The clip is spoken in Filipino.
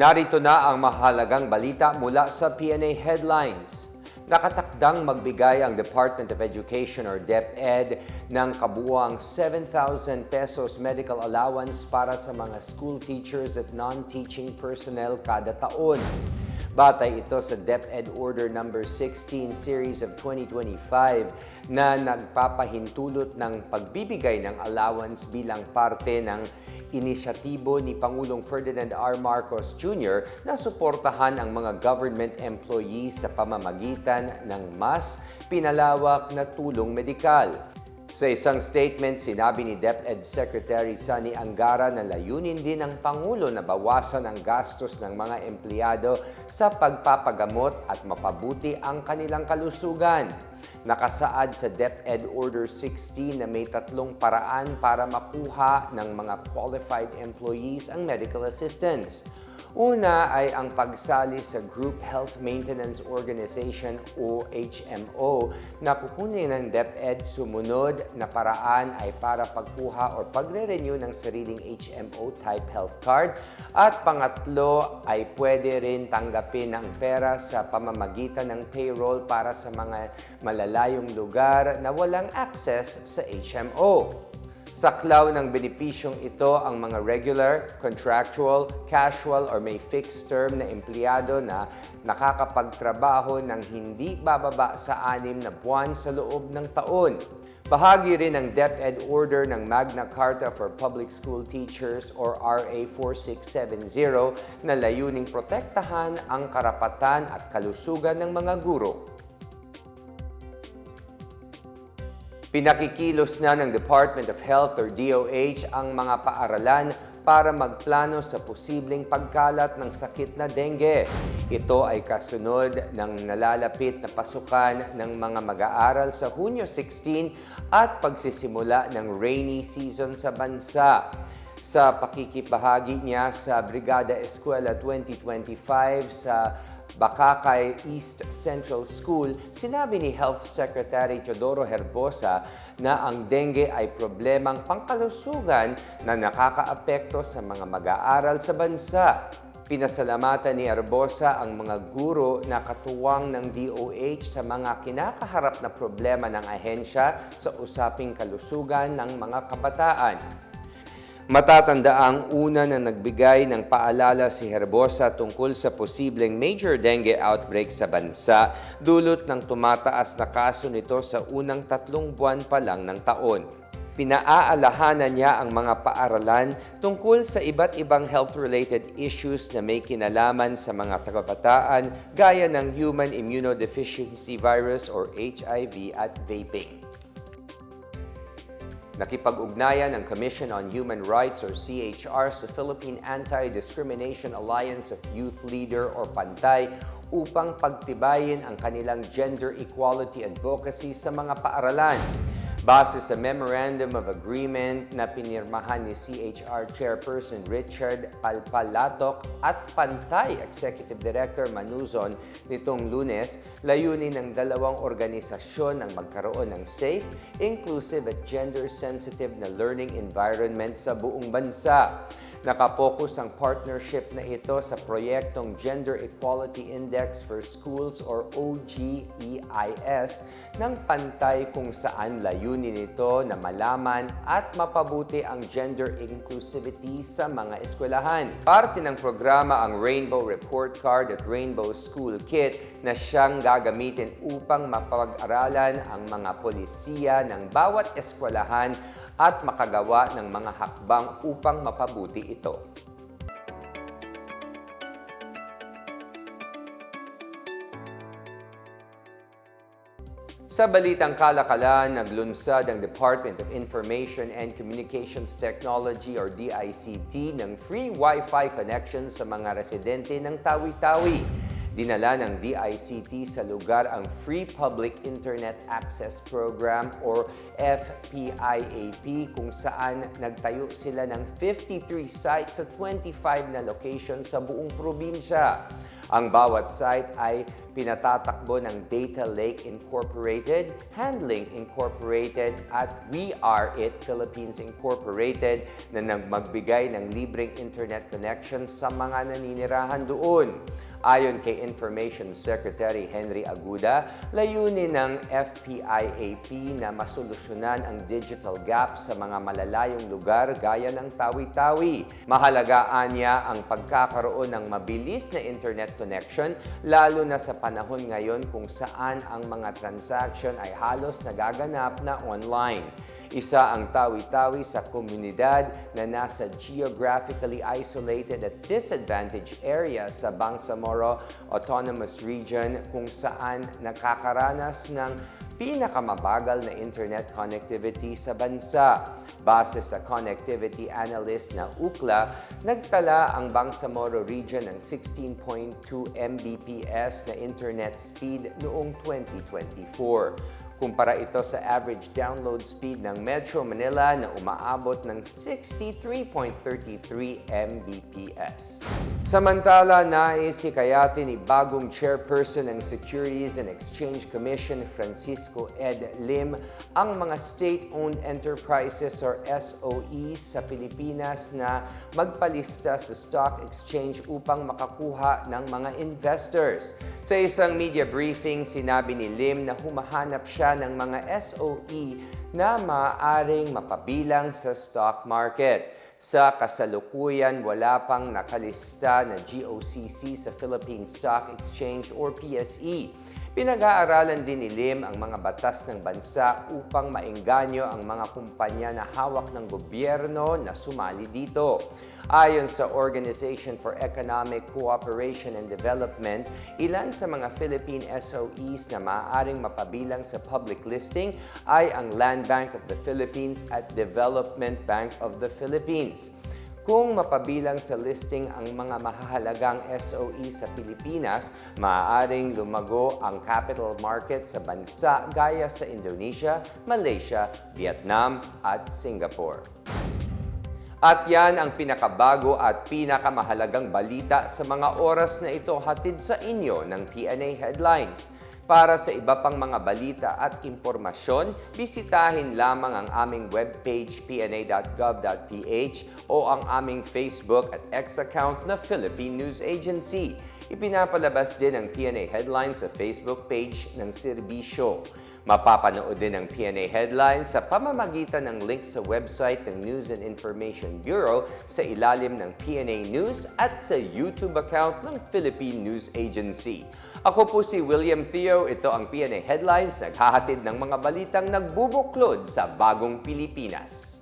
Narito na ang mahalagang balita mula sa PNA Headlines. Nakatakdang magbigay ang Department of Education or DepEd ng kabuuang 7,000 pesos medical allowance para sa mga school teachers at non-teaching personnel kada taon. Batay ito sa DepEd Order Number 16 Series of 2025 na nagpapahintulot ng pagbibigay ng allowance bilang parte ng inisyatibo ni Pangulong Ferdinand R. Marcos Jr. na suportahan ang mga government employees sa pamamagitan ng mas pinalawak na tulong medikal. Sa isang statement, sinabi ni DepEd Secretary Sani Angara na layunin din ng Pangulo na bawasan ang gastos ng mga empleyado sa pagpapagamot at mapabuti ang kanilang kalusugan. Nakasaad sa DepEd Order 16 na may tatlong paraan para makuha ng mga qualified employees ang medical assistance. Una ay ang pagsali sa Group Health Maintenance Organization o HMO na kukunin ng DepEd sumunod na paraan ay para pagkuha o pagre-renew ng sariling HMO type health card at pangatlo ay pwede rin tanggapin ng pera sa pamamagitan ng payroll para sa mga malalayong lugar na walang access sa HMO. Saklaw ng benepisyong ito ang mga regular, contractual, casual, or may fixed term na empleyado na nakakapagtrabaho ng hindi bababa sa anim na buwan sa loob ng taon. Bahagi rin ng DepEd Order ng Magna Carta for Public School Teachers or RA 4670 na layuning protektahan ang karapatan at kalusugan ng mga guro. Pinakikilos na ng Department of Health or DOH ang mga paaralan para magplano sa posibleng pagkalat ng sakit na dengue. Ito ay kasunod ng nalalapit na pasukan ng mga mag-aaral sa Hunyo 16 at pagsisimula ng rainy season sa bansa. Sa pakikipahagi niya sa Brigada Eskwela 2025 sa Bakakay East Central School, sinabi ni Health Secretary Teodoro Herbosa na ang dengue ay problemang pangkalusugan na nakakaapekto sa mga mag-aaral sa bansa. Pinasalamatan ni Herbosa ang mga guro na katuwang ng DOH sa mga kinakaharap na problema ng ahensya sa usaping kalusugan ng mga kabataan. Matatanda ang una na nagbigay ng paalala si Herbosa tungkol sa posibleng major dengue outbreak sa bansa, dulot ng tumataas na kaso nito sa unang tatlong buwan pa lang ng taon. Pinaaalahanan niya ang mga paaralan tungkol sa iba't ibang health-related issues na may kinalaman sa mga kabataan gaya ng Human Immunodeficiency Virus or HIV at vaping. Nakipag-ugnayan ng Commission on Human Rights or CHR sa Philippine Anti-Discrimination Alliance of Youth Leader or PANTAY upang pagtibayin ang kanilang gender equality advocacy sa mga paaralan. Base sa Memorandum of Agreement na pinirmahan ni CHR Chairperson Richard Palpalatok at Pantay Executive Director Manuzon nitong lunes, layunin ng dalawang organisasyon ang magkaroon ng safe, inclusive at gender-sensitive na learning environment sa buong bansa. Nakapokus ang partnership na ito sa proyektong Gender Equality Index for Schools or OGEIS ng pantay kung saan layunin nito na malaman at mapabuti ang gender inclusivity sa mga eskwelahan. Parte ng programa ang Rainbow Report Card at Rainbow School Kit na siyang gagamitin upang mapag-aralan ang mga polisiya ng bawat eskwelahan at makagawa ng mga hakbang upang mapabuti ito. Sa balitang kalakalan, naglunsad ang Department of Information and Communications Technology or DICT ng free Wi-Fi connection sa mga residente ng Tawi-Tawi. Dinala ng DICT sa lugar ang Free Public Internet Access Program or FPIAP kung saan nagtayo sila ng 53 sites sa 25 na locations sa buong probinsya. Ang bawat site ay pinatatakbo ng Data Lake Incorporated, Handling Incorporated at We Are It Philippines Incorporated na nagmagbigay ng libreng internet connection sa mga naninirahan doon. Ayon kay Information Secretary Henry Aguda, layunin ng FPIAP na masolusyonan ang digital gap sa mga malalayong lugar gaya ng Tawi-Tawi. Mahalagaan niya ang pagkakaroon ng mabilis na internet connection lalo na sa panahon ngayon kung saan ang mga transaction ay halos nagaganap na online. Isa ang tawi-tawi sa komunidad na nasa geographically isolated at disadvantaged area sa Bangsamoro Autonomous Region kung saan nakakaranas ng pinakamabagal na internet connectivity sa bansa. Base sa connectivity analyst na UCLA, nagtala ang Bangsamoro region ng 16.2 Mbps na internet speed noong 2024. Kumpara ito sa average download speed ng Metro Manila na umaabot ng 63.33 Mbps. Samantala, nais hikayatin ni bagong chairperson ng Securities and Exchange Commission, Francisco Ed Lim, ang mga state-owned enterprises or SOEs sa Pilipinas na magpalista sa stock exchange upang makakuha ng mga investors. Sa isang media briefing, sinabi ni Lim na humahanap siya ng mga SOE na maaaring mapabilang sa stock market. Sa kasalukuyan, wala pang nakalista na GOCC sa Philippine Stock Exchange or PSE. Pinag-aaralan din ni Lim ang mga batas ng bansa upang maengganyo ang mga kumpanya na hawak ng gobyerno na sumali dito. Ayon sa Organization for Economic Cooperation and Development, ilan sa mga Philippine SOEs na maaaring mapabilang sa public listing ay ang Land Bank of the Philippines at Development Bank of the Philippines. Kung mapabilang sa listing ang mga mahahalagang SOE sa Pilipinas, maaaring lumago ang capital market sa bansa gaya sa Indonesia, Malaysia, Vietnam at Singapore. At yan ang pinakabago at pinakamahalagang balita sa mga oras na ito hatid sa inyo ng PNA Headlines. Para sa iba pang mga balita at impormasyon, bisitahin lamang ang aming webpage pna.gov.ph o ang aming Facebook at X account na Philippine News Agency. Ipinapalabas din ang PNA Headlines sa Facebook page ng serbisyo. Mapapanood din ang PNA Headlines sa pamamagitan ng link sa website ng News and Information Bureau sa ilalim ng PNA News at sa YouTube account ng Philippine News Agency. Ako po si William Theo. Ito ang PNA Headlines, naghahatid ng mga balitang nagbubuklod sa bagong Pilipinas.